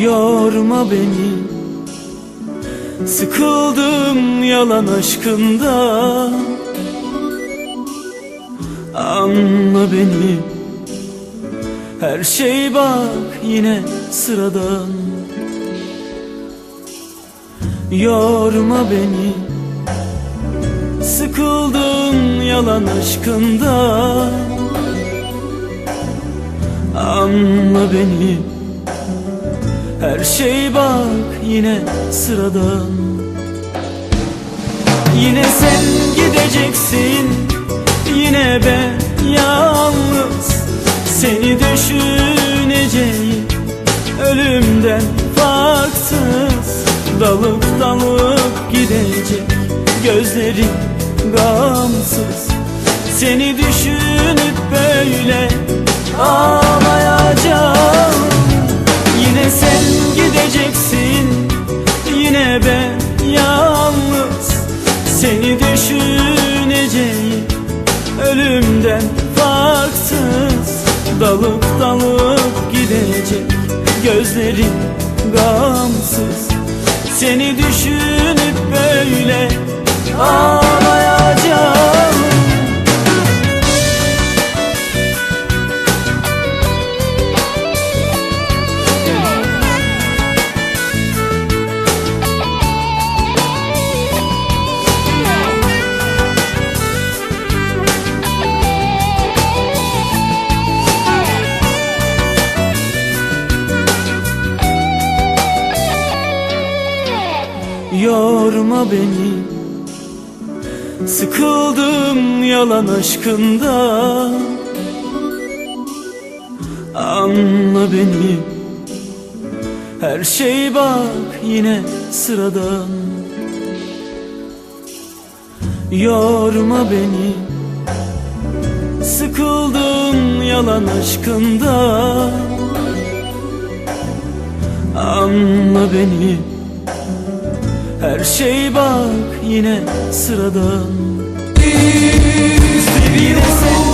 Yorma beni. Sıkıldım yalan aşkında. Anla beni. Her şey bak yine sıradan. Yorma beni. Sıkıldım yalan aşkında. Anla beni Her şey bak yine sıradan. Yine sen gideceksin Yine ben yalnız. Seni düşüneceğim Ölümden farksız. Dalıp dalıp gidecek Gözlerim gamsız. Seni düşünüp böyle ağlayacağım Ölümden farksız Dalıp dalıp gidecek Gözlerim gamsız. Seni düşünüp böyle ağlayacağım Yorma beni. Sıkıldım yalan aşkında. Anla beni. Her şey bak yine sıradan. Yorma beni. Sıkıldım yalan aşkında. Anla beni her şey bak yine sıradan. Biz de sen